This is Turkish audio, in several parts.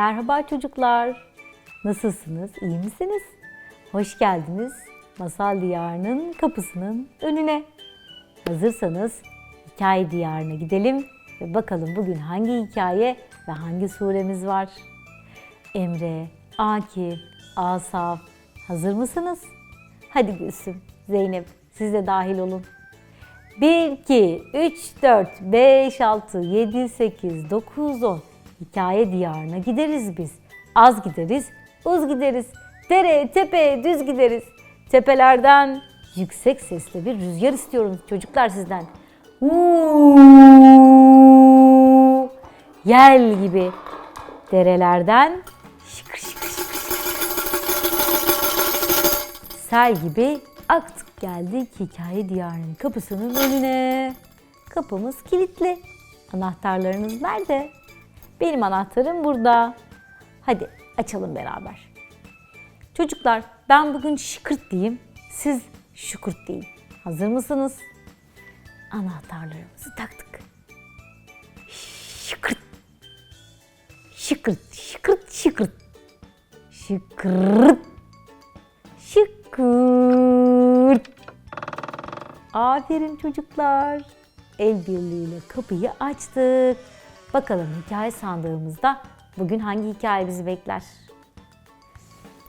Merhaba çocuklar. Nasılsınız? İyi misiniz? Hoş geldiniz Masal Diyarı'nın kapısının önüne. Hazırsanız hikaye diyarına gidelim ve bakalım bugün hangi hikaye ve hangi suremiz var? Emre, Akif, Asaf hazır mısınız? Hadi Gülsüm, Zeynep siz de dahil olun. 1, 2, 3, 4, 5, 6, 7, 8, 9, 10. Hikaye diyarına gideriz biz. Az gideriz, uz gideriz. Dere, tepe, düz gideriz. Tepelerden yüksek sesle bir rüzgar istiyorum çocuklar sizden. Uuu, yel gibi. Derelerden şıkır şıkır şıkır sel gibi aktık geldik hikaye diyarının kapısının önüne. Kapımız kilitli. Anahtarlarınız nerede? Benim anahtarım burada. Hadi açalım beraber. Çocuklar ben bugün şıkırt diyeyim. Siz şükürt deyin. Hazır mısınız? Anahtarlarımızı taktık. Şıkırt. Şıkırt, şıkırt, şıkırt. Şıkırt. Şıkırt. Aferin çocuklar. El birliğiyle kapıyı açtık. Bakalım hikaye sandığımızda bugün hangi hikaye bizi bekler?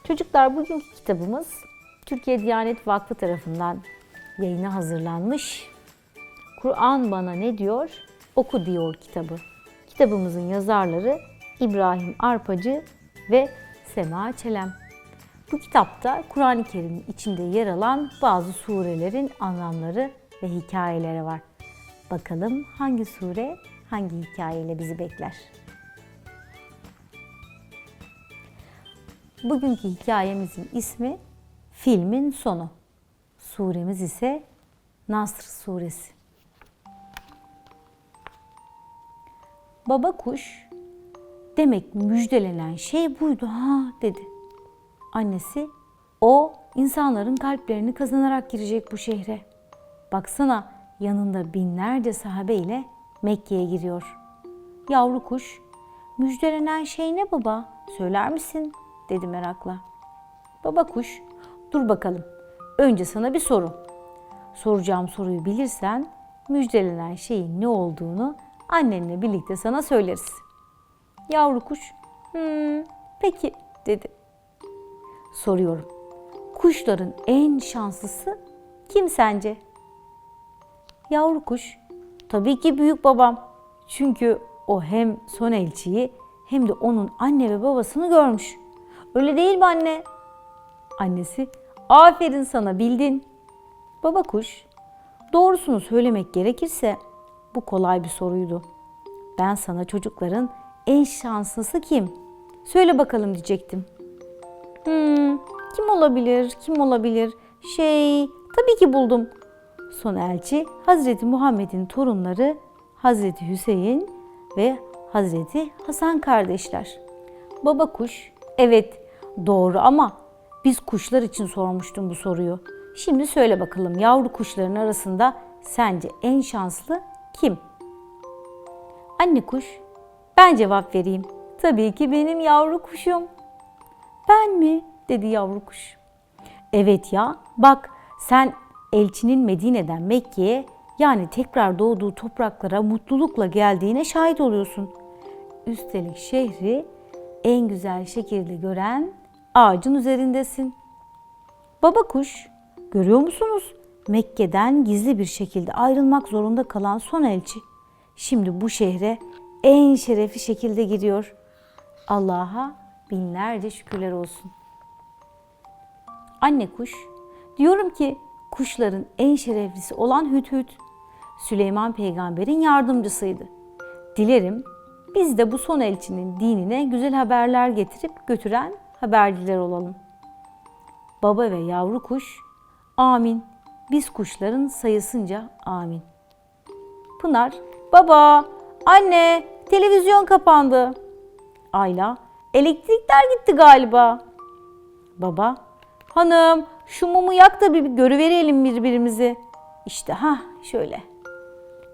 Çocuklar bugünkü kitabımız Türkiye Diyanet Vakfı tarafından yayına hazırlanmış. Kur'an bana ne diyor? Oku diyor kitabı. Kitabımızın yazarları İbrahim Arpacı ve Sema Çelem. Bu kitapta Kur'an-ı Kerim'in içinde yer alan bazı surelerin anlamları ve hikayeleri var. Bakalım hangi sure hangi hikayeyle bizi bekler? Bugünkü hikayemizin ismi Filmin Sonu. Suremiz ise Nasr Suresi. Baba kuş demek müjdelenen şey buydu ha dedi. Annesi o insanların kalplerini kazanarak girecek bu şehre. Baksana yanında binlerce sahabe ile Mekke'ye giriyor. Yavru kuş, müjdelenen şey ne baba? Söyler misin? dedi merakla. Baba kuş, dur bakalım. Önce sana bir soru. Soracağım soruyu bilirsen müjdelenen şeyin ne olduğunu annenle birlikte sana söyleriz. Yavru kuş, hmm, peki dedi. Soruyorum. Kuşların en şanslısı kim sence? Yavru kuş, tabii ki büyük babam. Çünkü o hem son elçiyi hem de onun anne ve babasını görmüş. Öyle değil mi anne? Annesi, aferin sana bildin. Baba kuş, doğrusunu söylemek gerekirse bu kolay bir soruydu. Ben sana çocukların en şanslısı kim? Söyle bakalım diyecektim. Hmm, kim olabilir, kim olabilir? Şey, tabii ki buldum. Son elçi Hazreti Muhammed'in torunları Hazreti Hüseyin ve Hazreti Hasan kardeşler. Baba kuş, evet doğru ama biz kuşlar için sormuştum bu soruyu. Şimdi söyle bakalım yavru kuşların arasında sence en şanslı kim? Anne kuş, ben cevap vereyim. Tabii ki benim yavru kuşum. Ben mi? dedi yavru kuş. Evet ya, bak sen elçinin Medine'den Mekke'ye yani tekrar doğduğu topraklara mutlulukla geldiğine şahit oluyorsun. Üstelik şehri en güzel şekilde gören ağacın üzerindesin. Baba kuş, görüyor musunuz? Mekke'den gizli bir şekilde ayrılmak zorunda kalan son elçi. Şimdi bu şehre en şerefli şekilde giriyor. Allah'a binlerce şükürler olsun. Anne kuş, diyorum ki kuşların en şereflisi olan Hüdhüd, Süleyman peygamberin yardımcısıydı. Dilerim biz de bu son elçinin dinine güzel haberler getirip götüren haberciler olalım. Baba ve yavru kuş, amin. Biz kuşların sayısınca amin. Pınar, baba, anne, televizyon kapandı. Ayla, elektrikler gitti galiba. Baba, hanım şu mumu yak da bir görüverelim birbirimizi. İşte ha şöyle.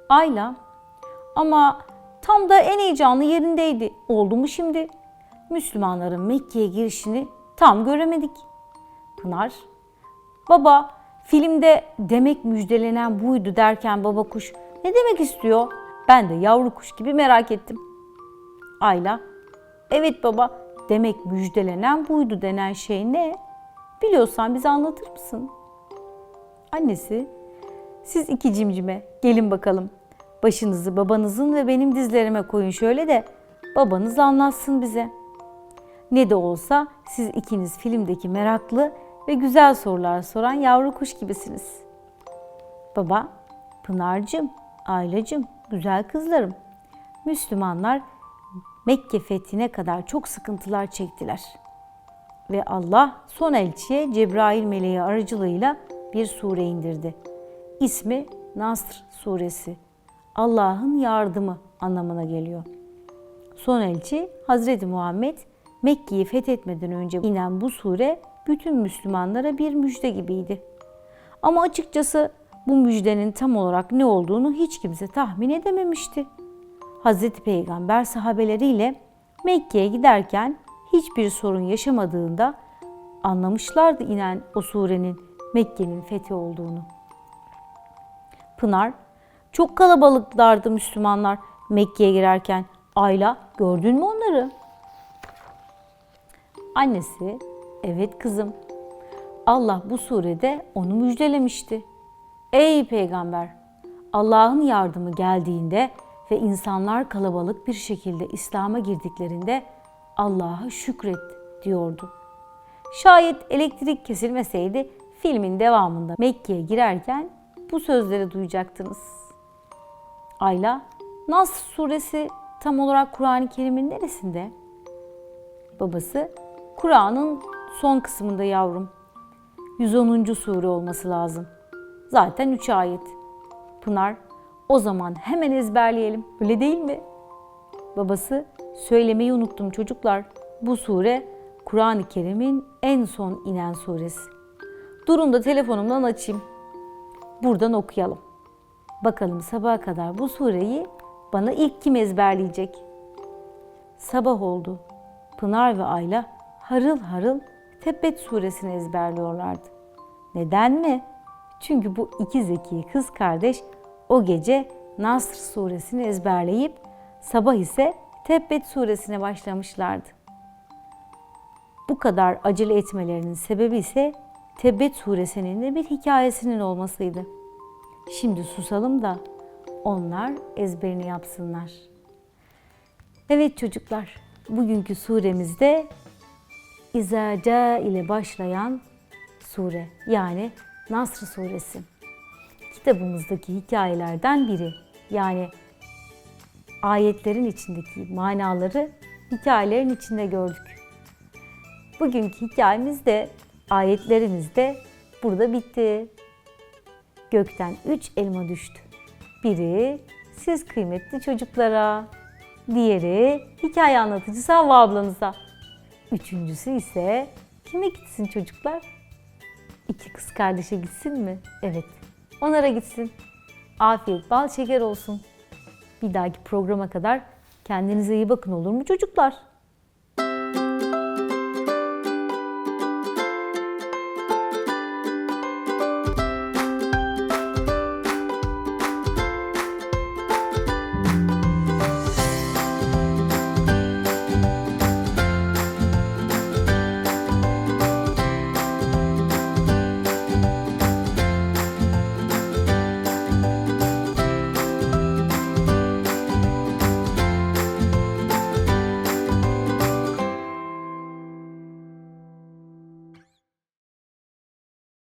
Ayla, ama tam da en heyecanlı yerindeydi. Oldu mu şimdi? Müslümanların Mekke'ye girişini tam göremedik. Pınar, baba filmde demek müjdelenen buydu derken baba kuş ne demek istiyor? Ben de yavru kuş gibi merak ettim. Ayla, evet baba demek müjdelenen buydu denen şey ne? Biliyorsan bize anlatır mısın? Annesi, siz iki cimcime gelin bakalım. Başınızı babanızın ve benim dizlerime koyun şöyle de babanız anlatsın bize. Ne de olsa siz ikiniz filmdeki meraklı ve güzel sorular soran yavru kuş gibisiniz. Baba, Pınar'cığım, Aylacığım, güzel kızlarım. Müslümanlar Mekke fethine kadar çok sıkıntılar çektiler. Ve Allah son elçiye Cebrail meleği aracılığıyla bir sure indirdi. İsmi Nasr suresi. Allah'ın yardımı anlamına geliyor. Son elçi Hazreti Muhammed Mekke'yi fethetmeden önce inen bu sure bütün Müslümanlara bir müjde gibiydi. Ama açıkçası bu müjdenin tam olarak ne olduğunu hiç kimse tahmin edememişti. Hazreti Peygamber sahabeleriyle Mekke'ye giderken hiçbir sorun yaşamadığında anlamışlardı inen o surenin Mekke'nin fethi olduğunu. Pınar, çok kalabalıklardı Müslümanlar Mekke'ye girerken. Ayla, gördün mü onları? Annesi, evet kızım. Allah bu surede onu müjdelemişti. Ey peygamber! Allah'ın yardımı geldiğinde ve insanlar kalabalık bir şekilde İslam'a girdiklerinde Allah'a şükret diyordu. Şayet elektrik kesilmeseydi filmin devamında Mekke'ye girerken bu sözleri duyacaktınız. Ayla, Nas suresi tam olarak Kur'an-ı Kerim'in neresinde? Babası, Kur'an'ın son kısmında yavrum. 110. sure olması lazım. Zaten 3 ayet. Pınar, o zaman hemen ezberleyelim. Öyle değil mi? Babası, söylemeyi unuttum çocuklar. Bu sure Kur'an-ı Kerim'in en son inen suresi. Durun da telefonumdan açayım. Buradan okuyalım. Bakalım sabaha kadar bu sureyi bana ilk kim ezberleyecek? Sabah oldu. Pınar ve Ayla harıl harıl Tebbet suresini ezberliyorlardı. Neden mi? Çünkü bu iki zeki kız kardeş o gece Nasr suresini ezberleyip sabah ise Tebbet suresine başlamışlardı. Bu kadar acele etmelerinin sebebi ise Tebbet suresinin de bir hikayesinin olmasıydı. Şimdi susalım da onlar ezberini yapsınlar. Evet çocuklar, bugünkü suremizde İzaca ile başlayan sure yani Nasr suresi. Kitabımızdaki hikayelerden biri. Yani ayetlerin içindeki manaları hikayelerin içinde gördük. Bugünkü hikayemiz de ayetlerimiz de burada bitti. Gökten üç elma düştü. Biri siz kıymetli çocuklara, diğeri hikaye anlatıcısı Havva ablanıza. Üçüncüsü ise kime gitsin çocuklar? İki kız kardeşe gitsin mi? Evet, onlara gitsin. Afiyet, bal şeker olsun. Bir dahaki programa kadar kendinize iyi bakın olur mu çocuklar?